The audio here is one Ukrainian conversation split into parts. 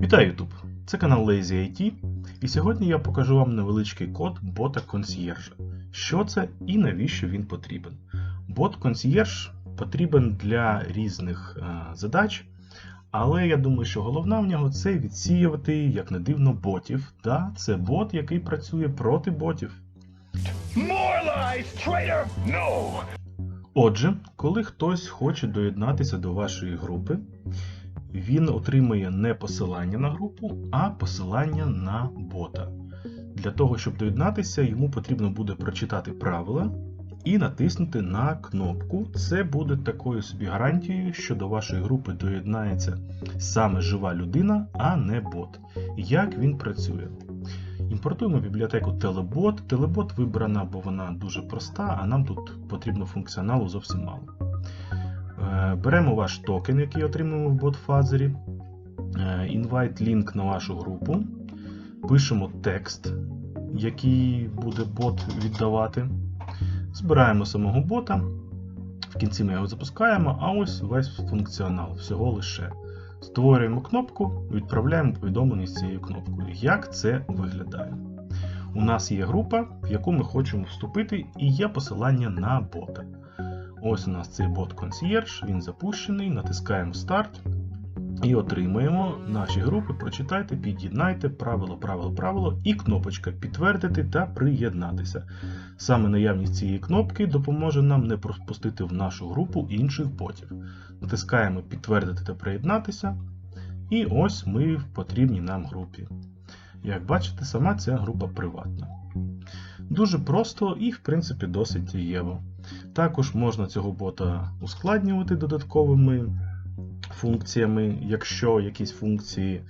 Вітаю YouTube! Це канал Lazy IT, і сьогодні я покажу вам невеличкий код бота консьєржа. Що це і навіщо він потрібен. Бот консьєрж потрібен для різних е, задач, але я думаю, що головна в нього це відсіювати, як не дивно, ботів. Да, це бот, який працює проти ботів. More lies, traitor! No! Отже, коли хтось хоче доєднатися до вашої групи, він отримує не посилання на групу, а посилання на бота. Для того, щоб доєднатися, йому потрібно буде прочитати правила і натиснути на кнопку. Це буде такою собі гарантією, що до вашої групи доєднається саме жива людина, а не бот. Як він працює? Імпортуємо бібліотеку Telebot. Telebot вибрана, бо вона дуже проста, а нам тут потрібно функціоналу зовсім мало. Е, Беремо ваш токен, який отримуємо в бот-фазері, е, invite лінк на вашу групу, пишемо текст, який буде бот віддавати. Збираємо самого бота. В кінці ми його запускаємо, а ось весь функціонал всього лише. Створюємо кнопку, відправляємо повідомлення з цією кнопкою. Як це виглядає? У нас є група, в яку ми хочемо вступити, і є посилання на бота. Ось у нас цей бот консьєрж, він запущений, натискаємо старт і отримуємо наші групи. Прочитайте, під'єднайте, правило, правило, правило і кнопочка підтвердити та приєднатися. Саме наявність цієї кнопки допоможе нам не пропустити в нашу групу інших ботів. Натискаємо підтвердити та приєднатися. І ось ми в потрібній нам групі. Як бачите, сама ця група приватна. Дуже просто і, в принципі, досить дієво. Також можна цього бота ускладнювати додатковими функціями. Якщо якісь функції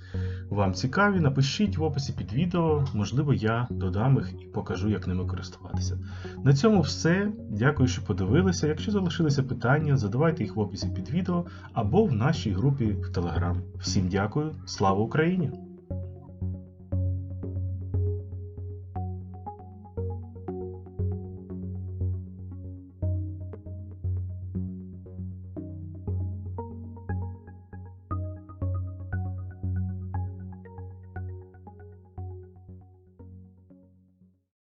вам цікаві, напишіть в описі під відео, можливо, я додам їх і покажу, як ними користуватися. На цьому все. Дякую, що подивилися. Якщо залишилися питання, задавайте їх в описі під відео або в нашій групі в Telegram. Всім дякую, слава Україні!